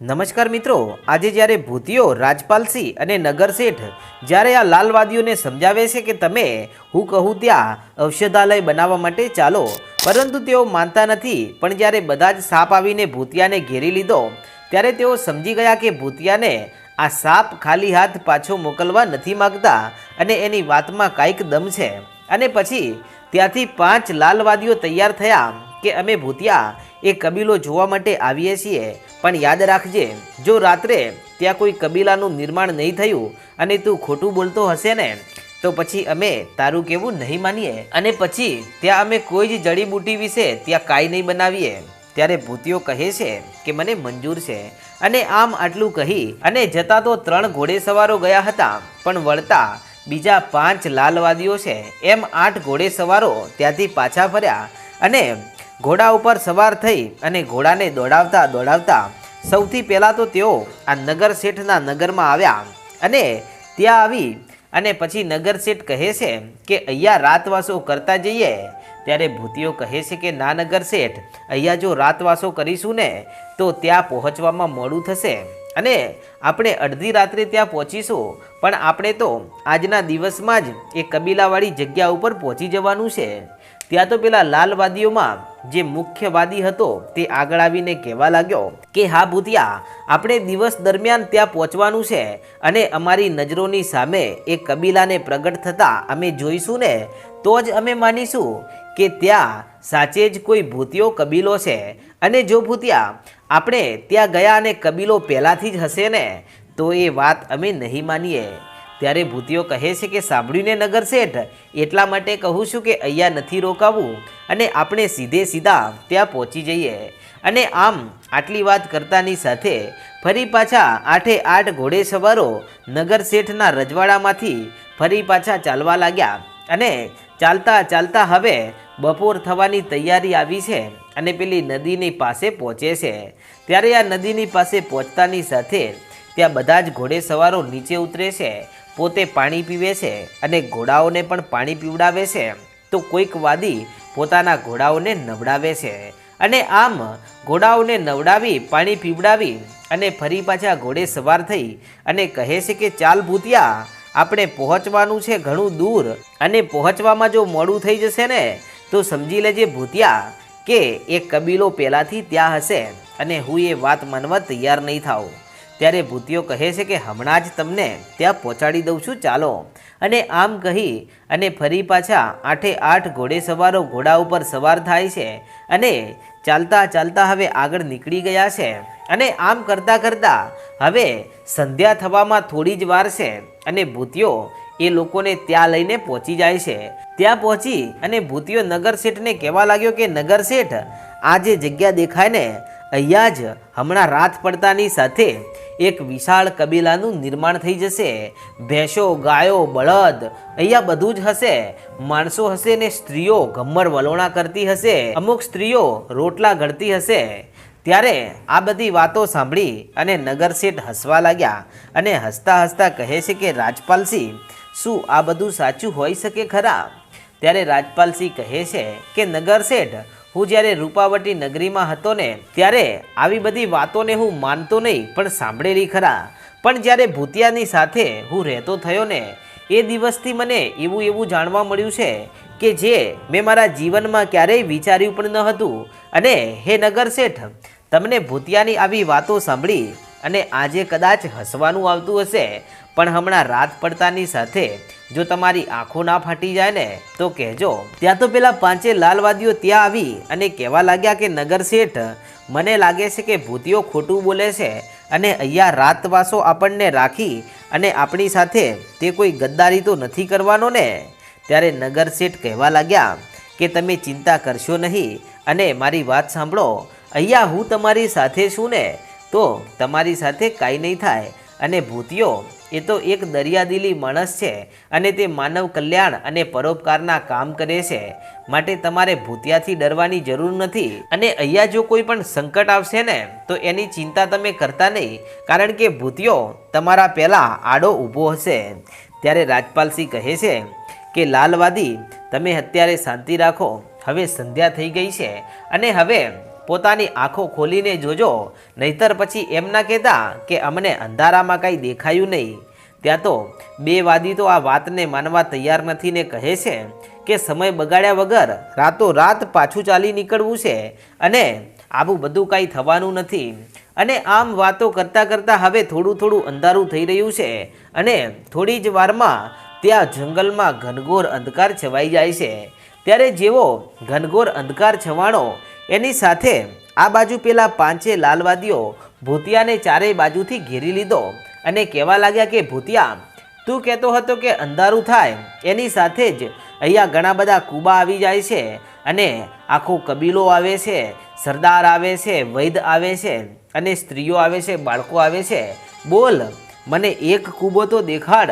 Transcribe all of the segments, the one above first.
નમસ્કાર મિત્રો, આજે જ્યારે ભૂતિયો રાજપાલસિંહ અને નગરશેઠ જ્યારે આ લાલવાદીઓને સમજાવે છે કે તમે હું કહું ત્યાં ઔષધાલય બનાવવા માટે ચાલો, પરંતુ તેઓ માનતા નથી. પણ જ્યારે બધા જ સાપ આવીને ભૂતિયાને ઘેરી લીધો, ત્યારે તેઓ સમજી ગયા કે ભૂતિયાને આ સાપ ખાલી હાથ પાછો મોકલવા નથી માગતા અને એની વાતમાં કાંઈક દમ છે. અને પછી ત્યાંથી પાંચ લાલવાદીઓ તૈયાર થયા. કે અમે ભૂતિયા એ કબીલો જોવા માટે આવીએ છીએ. પણ યાદ રાખજે, જો રાત્રે ત્યાં કોઈ કબીલાનું નિર્માણ નહીં થયું અને તું ખોટું બોલતો હશે ને, તો પછી અમે તારું કેવું નહીં માનીએ. અને પછી ત્યાં અમે કોઈ જ જડીબૂટી વિશે ત્યાં કાંઈ નહીં બનાવીએ. ત્યારે ભૂતિઓ કહે છે કે મને મંજૂર છે. અને આમ આટલું કહી અને જતા તો ત્રણ ઘોડેસવારો ગયા હતા, પણ વળતા બીજા પાંચ લાલવાદીઓ છે. એમ આઠ ઘોડેસવારો ત્યાંથી પાછા ફર્યા અને ઘોડા ઉપર સવાર થઈ અને ઘોડાને દોડાવતા દોડાવતા સૌથી પહેલાં તો તેઓ આ નગર શેઠના નગરમાં આવ્યા અને ત્યાં આવી અને પછી નગર શેઠ કહે છે કે અહીંયા રાતવાસો કરતા જઈએ. ત્યારે ભૂતિઓ કહે છે કે, ના નગર શેઠ, અહીંયા જો રાતવાસો કરીશું ને, તો ત્યાં પહોંચવામાં મોડું થશે અને આપણે અડધી રાત્રે ત્યાં પહોંચીશું. પણ આપણે તો આજના દિવસમાં જ એ કબીલાવાળી જગ્યા ઉપર પહોંચી જવાનું છે. ત્યાં તો પેલા લાલવાદીઓમાં જે મુખ્યવાદી હતો તે આગળ આવીને કહેવા લાગ્યો કે, હા ભૂતિયા, આપણે દિવસ દરમિયાન ત્યાં પહોંચવાનું છે અને અમારી નજરોની સામે એ કબીલાને પ્રગટ થતાં અમે જોઈશું ને, તો જ અમે માનીશું કે ત્યાં સાચે જ કોઈ ભૂતિયો કબીલો છે. અને જો ભૂતિયા, આપણે ત્યાં ગયા અને કબીલો પહેલાંથી જ હશે ને, તો એ વાત અમે નહીં માનીએ. ત્યારે ભૂતિઓ કહે છે કે સાંભળ્યું ને નગર શેઠ, એટલા માટે કહું છું કે અહીંયા નથી રોકાવું. અને આપણે સીધે સીધા ત્યાં પહોંચી જઈએ. અને આમ આટલી વાત કરતાની સાથે ફરી પાછા આઠે આઠ ઘોડે સવારો નગર શેઠના રજવાડામાંથી ફરી પાછા ચાલવા લાગ્યા. અને ચાલતા ચાલતા હવે બપોર થવાની તૈયારી આવી છે અને પેલી નદીની પાસે પહોંચે છે. ત્યારે આ નદીની પાસે પહોંચતાની સાથે ત્યાં બધા જ ઘોડે સવારો નીચે ઉતરે છે. પોતે પાણી પીવે છે અને ઘોડાઓને પણ પાણી પીવડાવે છે, તો કોઈક વાદી પોતાના ઘોડાઓને નવડાવે છે. અને આમ ઘોડાઓને નવડાવી, પાણી પીવડાવી અને ફરી પાછા ઘોડે સવાર થઈ અને કહે છે કે, ચાલ ભૂતિયા, આપણે પહોંચવાનું છે ઘણું દૂર અને પહોંચવામાં જો મોડું થઈ જશે ને, તો સમજી લેજે ભૂતિયા કે એ કબીલો પહેલાંથી ત્યાં હશે અને હું એ વાત માનવા તૈયાર નહીં થાઉં. ત્યારે ભૂતિઓ કહે છે કે હમણાં જ તમને ત્યાં પહોંચાડી દઉં છું, ચાલો. અને આમ કહી અને ફરી પાછા આઠે આઠ ઘોડે સવારો ઘોડા ઉપર સવાર થાય છે અને ચાલતા ચાલતા હવે આગળ નીકળી ગયા છે. અને આમ કરતાં કરતાં હવે સંધ્યા થવામાં થોડી જ વાર છે અને ભૂતિઓ એ લોકોને ત્યાં લઈને પહોંચી જાય છે. ત્યાં પહોંચી અને ભૂતિઓ નગર શેઠને કહેવા લાગ્યો કે, નગર શેઠ, આ જે જગ્યા દેખાય ને અહીંયા જ હમણાં રાત પડતાની સાથે એક વિશાળ કબીલાનું નિર્માણ થઈ જશે. ભેંસો, ગાયો, બળદ, અહીંયા બધું જ હશે. માણસો હશે ને સ્ત્રીઓ ગમ્મર વલોણા કરતી હશે. અમુક સ્ત્રીઓ રોટલા ઘડતી હશે. ત્યારે આ બધી વાતો સાંભળી અને નગરશેઠ હસવા લાગ્યા અને હસતા હસતા કહે છે કે, રાજપાલસિંહ, શું આ બધું સાચું હોઈ શકે ખરા? ત્યારે રાજપાલસિંહ કહે છે કે નગરશેઠ હું જ્યારે રૂપાવટી નગરીમાં હતો ને, ત્યારે આવી બધી વાતોને હું માનતો નહીં, પણ સાંભળેલી ખરા. પણ જ્યારે ભૂતિયાની સાથે હું રહેતો થયો ને, એ દિવસથી મને એવું એવું જાણવા મળ્યું છે કે જે મેં મારા જીવનમાં ક્યારેય વિચાર્યું પણ ન હતું. અને હે નગર શેઠ, તમને ભૂતિયાની આવી વાતો સાંભળી અને આજે કદાચ હસવાનું આવતું હશે, પણ હમણાં રાત પડતાની સાથે જો તમારી આંખો ના ફાટી જાય ને, તો કહેજો, ત્યાં તો પેલા પાંચે લાલવાદીઓ ત્યાં આવી અને કહેવા લાગ્યા કે નગર શેઠ, મને લાગે છે કે ભૂતિઓ ખોટું બોલે છે અને અહીંયા રાતવાસો આપણને રાખી અને આપણી સાથે તે કોઈ ગદ્દારી તો નથી કરવાનો ને? ત્યારે નગર શેઠ કહેવા લાગ્યા, કે તમે ચિંતા કરશો નહીં અને મારી વાત સાંભળો, અહીંયા હું તમારી સાથે છું ને તો તમારી સાથે કાંઈ નહીં થાય. અને ભૂતિયો એ તો એક દરિયાદિલી માણસ છે અને તે માનવ કલ્યાણ અને પરોપકારના કામ કરે છે. માટે તમારે ભૂતિયાથી ડરવાની જરૂર નથી. અને અહીંયા જો કોઈ પણ સંકટ આવશે ને, તો એની ચિંતા તમે કરતા નહીં. કારણ કે ભૂતિયો તમારા પહેલાં આડો ઊભો હશે. ત્યારે રાજપાલસિંહ કહે છે કે, લાલવાદી, તમે અત્યારે શાંતિ રાખો. હવે સંધ્યા થઈ ગઈ છે. અને હવે પોતાની આંખો ખોલીને જોજો. નહીતર પછી એમ ના કહેતા કે અમને અંધારામાં કાંઈ દેખાયું નહીં. ત્યાં તો બે વાદી તો આ વાતને માનવા તૈયાર નથી ને કહે છે કે સમય બગાડ્યા વગર રાતો રાત પાછું ચાલી નીકળવું છે અને આવું બધું કાંઈ થવાનું નથી. અને આમ વાતો કરતાં કરતાં હવે થોડું થોડું અંધારું થઈ રહ્યું છે અને થોડી જ વારમાં ત્યાં જંગલમાં ઘનઘોર અંધકાર છવાઈ જાય છે. ત્યારે જેવો ઘનઘોર અંધકાર છવાણો એની સાથે આ બાજુ પેલા પાંચે લાલવાદીઓ ભૂતિયાને ચારેય બાજુથી ઘેરી લીધો અને કહેવા લાગ્યા કે, ભૂતિયા, તું કહેતો હતો કે અંધારું થાય. એની સાથે જ અહીંયા ઘણા બધા કૂબા આવી જાય છે અને આખો કબીલો આવે છે, સરદાર આવે છે, વૈદ આવે છે અને સ્ત્રીઓ આવે છે, બાળકો આવે છે. બોલ, મને એક કૂબો તો દેખાડ.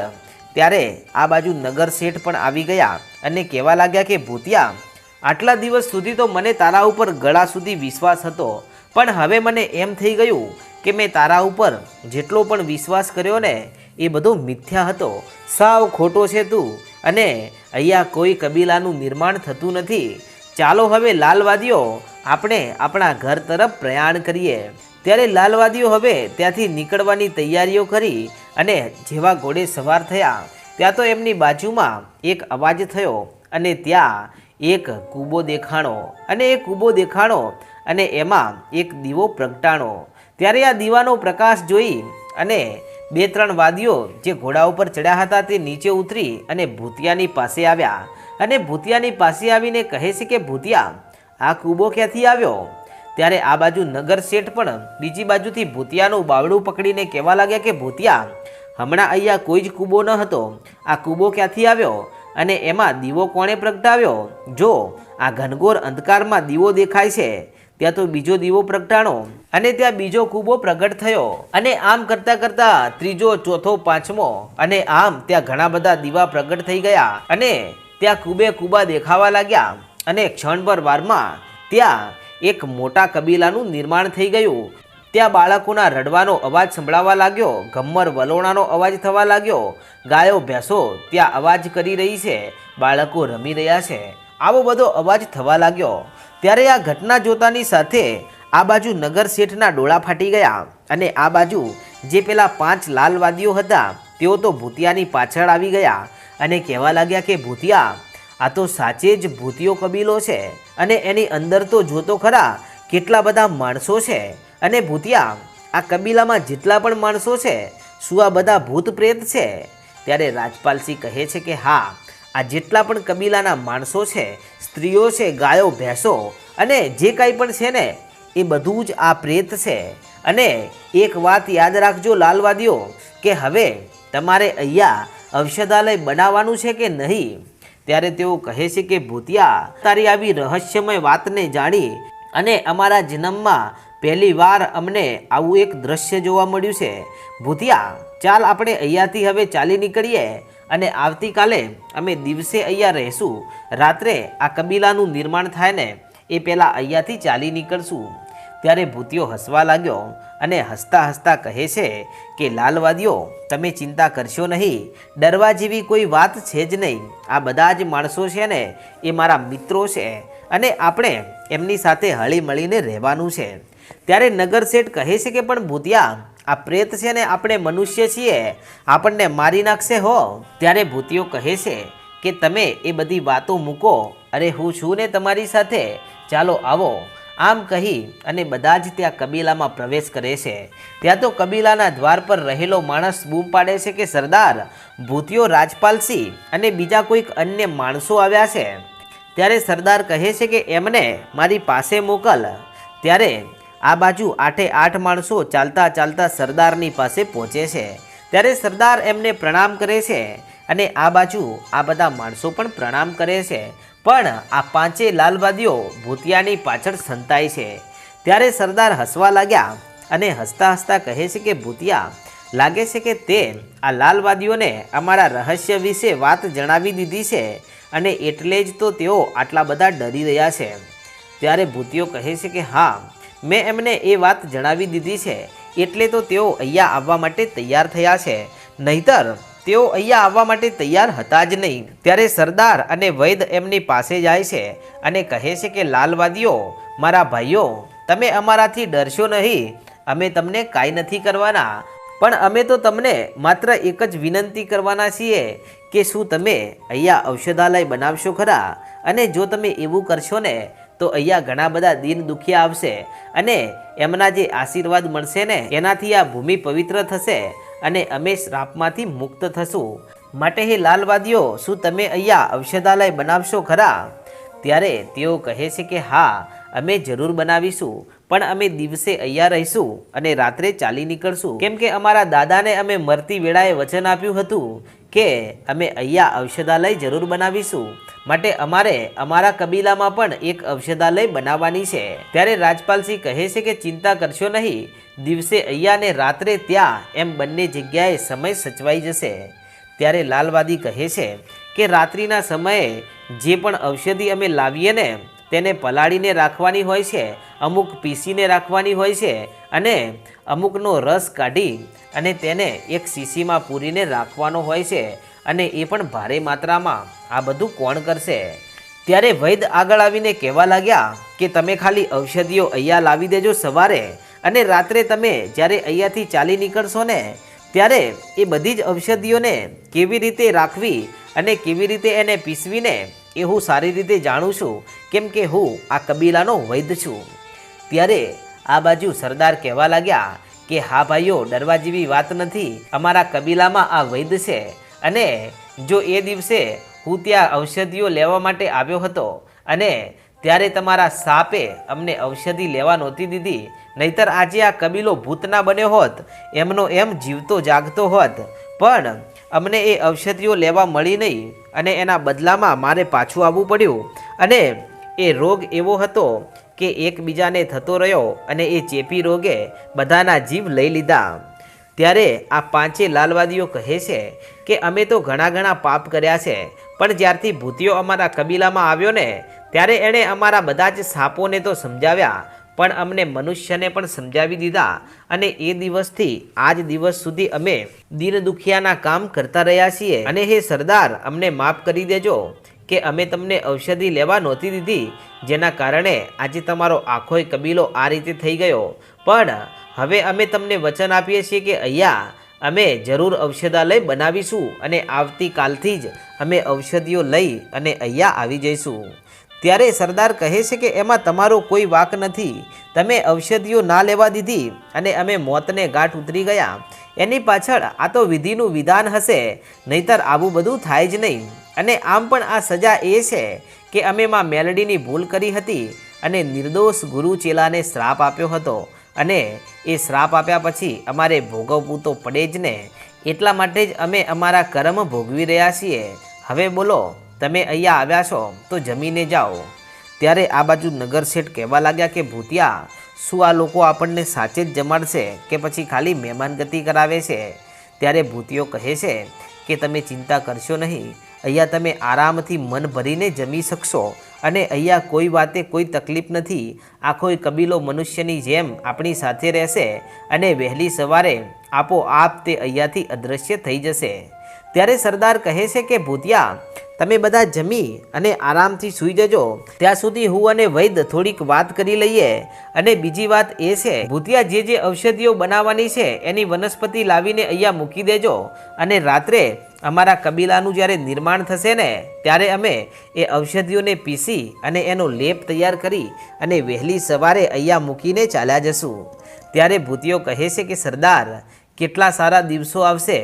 ત્યારે આ બાજુ નગર શેઠ પણ આવી ગયા અને કહેવા લાગ્યા કે, ભૂતિયા આટલા દિવસ સુધી તો મને તારા ઉપર ગળા સુધી વિશ્વાસ હતો. પણ હવે મને એમ થઈ ગયું કે મેં તારા ઉપર જેટલો પણ વિશ્વાસ કર્યો ને, એ બધો મિથ્યા હતો. સાવ ખોટો છે તું. અને અહીંયા કોઈ કબીલાનું નિર્માણ થતું નથી. ચાલો હવે લાલવાદીઓ, આપણે આપણા ઘર તરફ પ્રયાણ કરીએ. ત્યારે લાલવાદીઓ હવે ત્યાંથી નીકળવાની તૈયારીઓ કરી અને જેવા ઘોડે સવાર થયા, ત્યાં તો એમની બાજુમાં એક અવાજ થયો અને ત્યાં એક કૂબો દેખાણો અને એ કૂબો દેખાણો અને એમાં એક દીવો પ્રગટાણો. ત્યારે આ દીવાનો પ્રકાશ જોઈ અને બે ત્રણ વાદીઓ જે ઘોડા ઉપર ચડ્યા હતા તે નીચે ઉતરી અને ભૂતિયાની પાસે આવ્યા. અને ભૂતિયાની પાસે આવીને કહે છે કે, ભૂતિયા, આ કૂબો ક્યાંથી આવ્યો? ત્યારે આ બાજુ નગર શેઠ પણ બીજી બાજુથી ભૂતિયાનું બાવડું પકડીને કહેવા લાગ્યા કે, ભૂતિયા, હમણાં અહીંયા કોઈ જ કૂબો ન હતો. આ કૂબો ક્યાંથી આવ્યો? અને એમાં દીવો કોણે પ્રગટાવ્યો? જો, આ ઘનઘોર અંધકારમાં દીવો દેખાય છે, ત્યાં તો બીજો દીવો પ્રગટાણો અને ત્યાં બીજો કૂબો પ્રગટ થયો. અને આમ કરતાં કરતાં ત્રીજો, ચોથો, પાંચમો અને આમ ત્યાં ઘણા બધા દીવા પ્રગટ થઈ ગયા અને ત્યાં કૂબે કૂબા દેખાવા લાગ્યા. અને ક્ષણભર વારમાં ત્યાં એક મોટા કબીલાનું નિર્માણ થઈ ગયું. ત્યાં બાળકોના રડવાનો અવાજ સંભળાવા લાગ્યો, ગમ્મર વલોણાનો અવાજ થવા લાગ્યો. ગાયો ભેંસો ત્યાં અવાજ કરી રહી છે, બાળકો રમી રહ્યા છે. આવો બધો અવાજ થવા લાગ્યો. ત્યારે આ ઘટના જોતાની સાથે આ બાજુ નગર શેઠના ડોળા ફાટી ગયા અને આ બાજુ જે પેલા પાંચ લાલવાદીઓ હતા, તેઓ તો ભૂતિયાની પાછળ આવી ગયા અને કહેવા લાગ્યા કે, ભૂતિયા, આ તો સાચે જ ભૂતિયો કબીલો છે અને એની અંદર તો જોતો ખરા કેટલા બધા માણસો છે. અને ભૂતિયા, આ કબીલામાં જેટલા પણ માણસો છે, શું આ બધા ભૂત પ્રેત છે? ત્યારે રાજપાલસિંહ કહે છે કે હા, આ જેટલા પણ કબીલાના માણસો છે, સ્ત્રીઓ છે, ગાયો, ભેંસો અને જે કાંઈ પણ છે ને, એ બધું જ આ પ્રેત છે. અને એક વાત યાદ રાખજો લાલવાદીઓ, કે હવે તમારે અહીંયા ઔષધાલય બનાવવાનું છે કે નહીં? ત્યારે તેઓ કહે છે કે ભૂતિયા, તારી આવી રહસ્યમય વાતને જાણી અને અમારા જન્મમાં પહેલી વાર અમને આવું એક દ્રશ્ય જોવા મળ્યું છે. ભૂતિયા, ચાલ આપણે અહીંયાથી હવે ચાલી નીકળીએ અને આવતીકાલે અમે દિવસે અહીંયા રહીશું. રાત્રે આ કબીલાનું નિર્માણ થાય ને એ પહેલાં અહીંયાથી ચાલી નીકળશું. ત્યારે ભૂતિયો હસવા લાગ્યો અને હસતા હસતા કહે છે કે, લાલવાદીઓ, તમે ચિંતા કરશો નહીં. ડરવા જેવી કોઈ વાત છે જ નહીં. આ બધા જ માણસો છે ને એ મારા મિત્રો છે. અને આપણે એમની સાથે હળી મળીને રહેવાનું છે. ત્યારે નગર શેઠ કહે છે કે, પણ ભૂતિયા, આ પ્રેત છે ને આપણે મનુષ્ય છીએ. આપણને મારી નાખશે હો. ત્યારે ભૂતિયો કહે છે કે, તમે એ બધી વાતો મૂકો. અરે હું છું ને તમારી સાથે. ચાલો આવો. આમ કહી અને બધા જ ત્યાં કબીલામાં પ્રવેશ કરે છે. ત્યાં તો કબીલાના દ્વાર પર રહેલો માણસ બૂમ પાડે છે કે, સરદાર, ભૂતિયો રાજપાલસિંહ અને બીજા કોઈક અન્ય માણસો આવ્યા છે. ત્યારે સરદાર કહે છે કે એમને મારી પાસે મોકલ. ત્યારે આ બાજુ આઠે આઠ માણસો ચાલતા ચાલતા સરદારની પાસે પહોંચે છે. ત્યારે સરદાર એમને પ્રણામ કરે છે અને આ બાજુ આ બધા માણસો પણ પ્રણામ કરે છે. પણ આ પાંચે લાલવાદીઓ ભૂતિયાની પાછળ સંતાય છે. ત્યારે સરદાર હસવા લાગ્યા અને હસતા હસતા કહે છે કે, ભૂતિયા, લાગે છે કે તે આ લાલવાદીઓને અમારા રહસ્ય વિશે વાત જણાવી દીધી છે. અને એટલે જ તો તેઓ આટલા બધા ડરી રહ્યા છે. ત્યારે ભૂતિયો કહે છે કે, હા, મેં એમને એ વાત જણાવી દીધી છે. એટલે તો તેઓ અહીંયા આવવા માટે તૈયાર થયા છે. નહીતર, તેઓ અહીંયા આવવા માટે તૈયાર હતા જ નહીં. ત્યારે સરદાર અને વૈદ એમની પાસે જાય છે અને કહે છે કે, લાલવાદીઓ, મારા ભાઈઓ, તમે અમારાથી ડરશો નહીં. અમે તમને કાંઈ નથી કરવાના. પણ અમે તો તમને માત્ર એક જ વિનંતી કરવાના છીએ કે શું તમે અહીંયા ઔષધાલય બનાવશો ખરા? અને જો તમે એવું કરશો ને, તો અહીંયા ઘણા બધા દિન દુખિયા આવશે અને એમના જે આશીર્વાદ મળશે ને, એનાથી આ ભૂમિ પવિત્ર થશે અને અમે શ્રાપમાંથી મુક્ત થશું. માટે હે લાલવાદીઓ, શું તમે અહીંયા ઔષધાલય બનાવશો ખરા? ત્યારે તેઓ કહે છે કે હા, અમે જરૂર બનાવીશું, પણ અમે દિવસે અહીંયા રહીશું અને રાત્રે ચાલી નીકળશું. કેમ કે અમારા દાદાને અમે મરતી વેળાએ વચન આપ્યું હતું. કે અમે અહીંયા ઔષધાલય જરૂર બનાવીશું. માટે અમારે અમારા કબીલામાં પણ એક ઔષધાલય બનાવવાની છે. ત્યારે રાજપાલસિંહ કહે છે કે ચિંતા કરશો નહીં. દિવસે અહીંયા ને રાત્રે ત્યાં એમ બંને જગ્યાએ સમય સચવાઈ જશે. ત્યારે લાલવાદી કહે છે કે રાત્રિના સમયે જે પણ ઔષધિ અમે લાવીએ ને તેને પલાળીને રાખવાની હોય છે, અમુક પીસીને રાખવાની હોય છે અને અમુકનો રસ કાઢી અને તેને એક શીશીમાં પૂરીને રાખવાનો હોય છે અને એ પણ ભારે માત્રામાં. આ બધું કોણ કરશે? ત્યારે વૈદ આગળ આવીને કહેવા લાગ્યા કે તમે ખાલી ઔષધિઓ અહીંયા લાવી દેજો સવારે અને રાત્રે તમે જ્યારે અહીંયાથી ચાલી નીકળશો ને, ત્યારે એ બધી જ ઔષધિઓને કેવી રીતે રાખવી અને કેવી રીતે એને પીસવીને એ હું સારી રીતે જાણું છું, કેમ કે હું આ કબીલાનો વૈદ છું. ત્યારે આ બાજુ સરદાર કહેવા લાગ્યા કે, હા ભાઈઓ, ડરવા જેવી વાત નથી. અમારા કબીલામાં આ વૈદ છે અને જો એ દિવસે હું ત્યાં ઔષધિઓ લેવા માટે આવ્યો હતો અને ત્યારે તમારા સાપે અમને ઔષધિ લેવા નહોતી દીધી, નહીતર આજે આ કબીલો ભૂતના બન્યો હોત, એમનો એમ જીવતો જાગતો હોત. પણ અમને એ ઔષધિઓ લેવા મળી નહીં અને એના બદલામાં મારે પાછું આવવું પડ્યું અને એ રોગ એવો હતો કે એકબીજાને થતો રહ્યો અને એ ચેપી રોગે બધાના જીવ લઈ લીધા. ત્યારે આ પાંચે લાલવાદીઓ કહે છે કે અમે તો ઘણા ઘણા પાપ કર્યા છે, પણ જ્યારથી ભૂતિયો અમારા કબીલામાં આવ્યો ને, ત્યારે એણે અમારા બધા જ સાપોને તો સમજાવ્યા, પણ અમને મનુષ્યને પણ સમજાવી દીધા અને એ દિવસથી આજ દિવસ સુધી અમે દિન દુખિયાના કામ કરતા રહ્યા છીએ. અને હે સરદાર, અમને માફ કરી દેજો. કે અમે તમને ઔષધિ લેવા નહોતી દીધી, જેના કારણે આજે તમારો આખોય કબીલો આ રીતે થઈ ગયો. પણ હવે અમે તમને વચન આપીએ છીએ કે અહીંયા અમે જરૂર ઔષધાલય બનાવીશું અને આવતીકાલથી જ અમે ઔષધિઓ લઈ અને અહીંયા આવી જઈશું. ત્યારે સરદાર કહે છે કે એમાં તમારો કોઈ વાક નથી. તમે ઔષધિઓ ના લેવા દીધી અને અમે મોતને ગાંઠ ઉતરી ગયા. એની પાછળ આ તો વિધિનું વિધાન હશે, નહીતર આવું બધું થાય જ નહીં. અને આમ પણ આ સજા એ છે કે અમે માં મેલડીની ભૂલ કરી હતી અને નિર્દોષ ગુરુ ચેલાને શ્રાપ આપ્યો હતો. અને એ શ્રાપ આપ્યા પછી અમારે ભોગવવું તો પડે જ ને. એટલા માટે જ અમે અમારા કર્મ ભોગવી રહ્યા છીએ. હવે બોલો તમે અહીંયા આવ્યા છો, તો જમીને જાઓ. ત્યારે આ બાજુ નગર શેઠ કહેવા લાગ્યા કે, ભૂતિયા, શું આ લોકો આપણને સાચે જ જમાડશે કે પછી ખાલી મહેમાનગતિ કરાવે છે? ત્યારે ભૂતિયો કહે છે કે, તમે ચિંતા કરશો નહીં. અહીંયા તમે આરામથી મન ભરીને જમી શકશો અને અહીંયા કોઈ વાતે કોઈ તકલીફ નથી. આખો કબીલો મનુષ્યની જેમ આપણી સાથે રહેશે અને વહેલી સવારે આપોઆપ તે અહીંયાથી અદૃશ્ય થઈ જશે. ત્યારે સરદાર કહે છે કે, ભૂતિયા તમે બધા જમી અને આરામથી સૂઈ જજો. ત્યાં સુધી હું અને વૈદ થોડીક વાત કરી લઈએ. અને બીજી વાત એ છે, ભૂતિયા જે જે ઔષધિઓ બનાવવાની છે, એની વનસ્પતિ લાવીને અહીંયા મૂકી દેજો. અને રાત્રે અમારા કબીલાનું જ્યારે નિર્માણ થશે ને, ત્યારે અમે એ ઔષધિઓને પીસી અને એનો લેપ તૈયાર કરી અને વહેલી સવારે અહીંયા મૂકીને ચાલ્યા જશું. ત્યારે ભૂતિયો કહે છે કે, સરદાર, કેટલા સારા દિવસો આવશે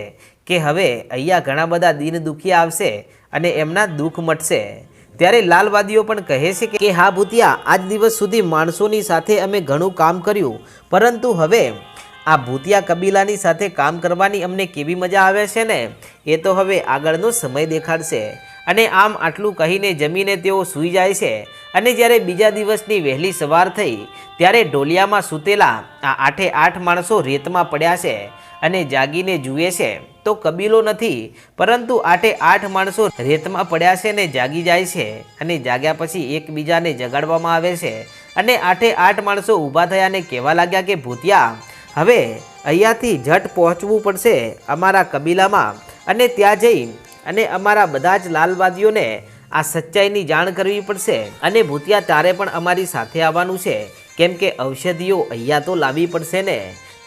કે હવે અહીંયા ઘણા બધા દિન દુખી આવશે અને એમના દુઃખ મટશે. ત્યારે લાલવાદીઓ પણ કહે છે કે, હા ભૂતિયા, આજ દિવસ સુધી માણસોની સાથે અમે ઘણું કામ કર્યું. પરંતુ હવે આ ભૂતિયા કબીલાની સાથે કામ કરવાની અમને કેવી મજા આવે છે ને? એ તો હવે આગળનો સમય દેખાડશે. અને આમ આટલું કહીને જમીને તેઓ સૂઈ જાય છે. અને જ્યારે બીજા દિવસની વહેલી સવાર થઈ, ત્યારે ઢોલિયામાં સૂતેલા આ આઠે આઠ માણસો રેતમાં પડ્યા છે. અને જાગીને જુએ છે, તો કબીલો નથી, પરંતુ આઠે આઠ માણસો રેતમાં પડ્યા છે ને જાગી જાય છે અને જાગ્યા પછી એકબીજાને જગાડવામાં આવે છે અને આઠે આઠ માણસો ઊભા થયા અને કહેવા લાગ્યા કે, ભૂતિયા, હવે અહીંયાથી ઝટ પહોંચવું પડશે અમારા કબીલામાં અને ત્યાં જઈ અને અમારા બધા જ લાલવાદીઓને આ સચ્ચાઈની જાણ કરવી પડશે અને ભૂતિયા તારે પણ અમારી સાથે આવવાનું છે, કેમ કે ઔષધિઓ અહીંયા તો લાવવી પડશે ને.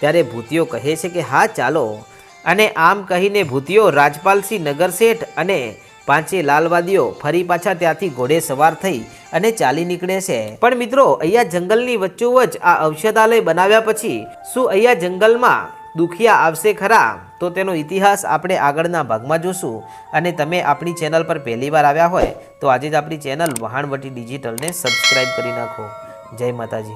ત્યારે ભૂતિયો કહે છે કે, હા, ચાલો. અને આમ કહીને ભૂતિયો રાજપાલસિંહ નગરશેઠ અને પાંચે લાલવાદીઓ ફરી પાછા ત્યાંથી ઘોડે સવાર થઈ અને ચાલી નીકળે છે. પણ મિત્રો, અહીંયા જંગલની વચ્ચોવચ આ ઔષધાલય બનાવ્યા પછી શું અહીંયા જંગલમાં દુખિયા આવશે ખરા? તો તેનો ઇતિહાસ આપણે આગળના ભાગમાં જોશું. અને તમે આપણી ચેનલ પર પહેલીવાર આવ્યા હોય, તો આજે જ આપણી ચેનલ વહાણવટી ડિજિટલને સબસ્ક્રાઇબ કરી નાખો. જય માતાજી.